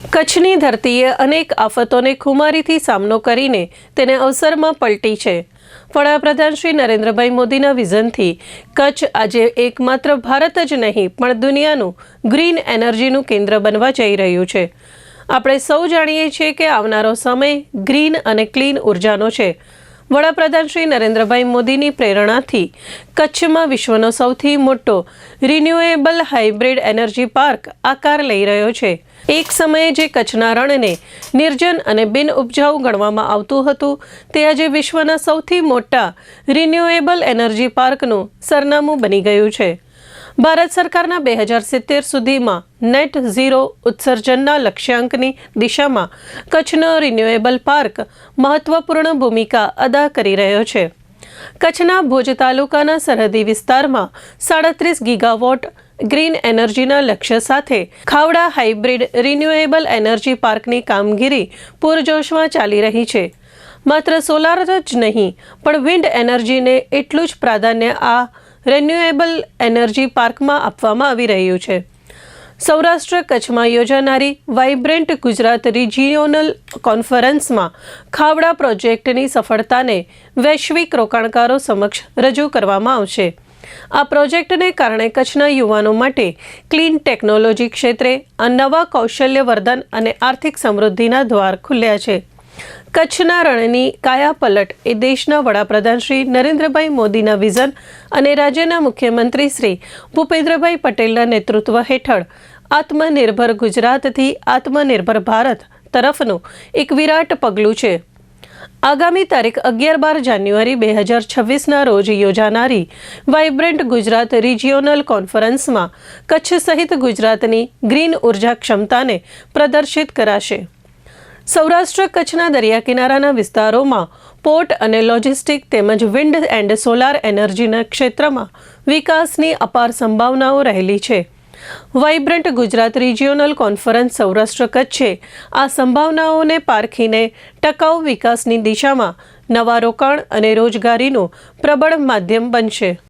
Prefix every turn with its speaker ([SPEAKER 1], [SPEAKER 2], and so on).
[SPEAKER 1] કચ્છની ધરતીએ અનેક આફતોને ખુમારીથી સામનો કરીને તેને અવસરમાં પલટી છે. વડાપ્રધાન શ્રી નરેન્દ્રભાઈ મોદીના વિઝનથી કચ્છ આજે એકમાત્ર ભારત જ નહીં, પણ દુનિયાનું ગ્રીન એનર્જીનું કેન્દ્ર બનવા જઈ રહ્યું છે. આપણે સૌ જાણીએ છીએ કે આવનારો સમય ગ્રીન અને ક્લીન ઉર્જાનો છે. વડાપ્રધાન શ્રી નરેન્દ્રભાઈ મોદીની પ્રેરણાથી કચ્છમાં વિશ્વનો સૌથી મોટો રિન્યુએબલ હાઇબ્રિડ એનર્જી પાર્ક આકાર લઈ રહ્યો છે. એક સમયે જે કચ્છના રણને નિર્જન અને બિન ઉપજાઉ ગણવામાં આવતું હતું, તે આજે વિશ્વના સૌથી મોટા રિન્યુએબલ એનર્જી પાર્કનું સરનામું બની ગયું છે. ભારત સરકારના બે હજાર સિત્તેર સુધીમાં નેટ ઝીરો ઉત્સર્જનના લક્ષ્યાંકની દિશામાં કચ્છનો રિન્યુએબલ પાર્ક મહત્વપૂર્ણ ભૂમિકા અદા કરી રહ્યો છે. કચ્છના ભુજ તાલુકાના સરહદી વિસ્તારમાં સાડત્રીસ ગીગાવોટ ગ્રીન એનર્જીના લક્ષ્ય સાથે ખાવડા હાઇબ્રિડ રિન્યુએબલ એનર્જી પાર્કની કામગીરી પૂરજોશમાં ચાલી રહી છે. માત્ર સોલાર જ નહીં, પણ વિન્ડ એનર્જીને એટલું જ પ્રાધાન્ય આ રિન્યુએબલ એનર્જી પાર્કમાં આપવામાં આવી રહ્યું છે. સૌરાષ્ટ્ર કચ્છમાં યોજાનારી વાઇબ્રન્ટ ગુજરાત રિજિયોનલ કોન્ફરન્સમાં ખાવડા પ્રોજેક્ટની સફળતાને વૈશ્વિક રોકાણકારો સમક્ષ રજૂ કરવામાં આવશે. આ પ્રોજેક્ટને કારણે કચ્છના યુવાનો માટે ક્લીન ટેકનોલોજી ક્ષેત્રે આ નવા કૌશલ્યવર્ધન અને આર્થિક સમૃદ્ધિના દ્વાર ખુલ્યા છે. કચ્છના રણની કાયાપલટ એ દેશના વડાપ્રધાન શ્રી નરેન્દ્રભાઈ મોદીના વિઝન અને રાજ્યના મુખ્યમંત્રી શ્રી ભૂપેન્દ્રભાઈ પટેલના નેતૃત્વ હેઠળ આત્મનિર્ભર ગુજરાતથી આત્મનિર્ભર ભારત તરફનું એક વિરાટ પગલું છે. આગામી તારીખ અગિયાર બાર જાન્યુઆરી બે હજાર છવ્વીસના રોજ યોજાનારી વાઇબ્રન્ટ ગુજરાત રિજિયોનલ કોન્ફરન્સમાં કચ્છ સહિત ગુજરાતની ગ્રીન ઊર્જા ક્ષમતાને પ્રદર્શિત કરાશે. સૌરાષ્ટ્ર કચ્છના દરિયા કિનારાના વિસ્તારોમાં પોર્ટ અને લોજિસ્ટિક તેમજ વિન્ડ એન્ડ સોલાર એનર્જીના ક્ષેત્રમાં વિકાસની અપાર સંભાવનાઓ રહેલી છે. Vibrant Gujarat regional conference Saurashtra કચ્છે આ સંભાવનાઓને પારખીને ટકાઉ વિકાસની દિશામાં નવા રોકાણ અને રોજગારીનું પ્રબળ માધ્યમ બનશે.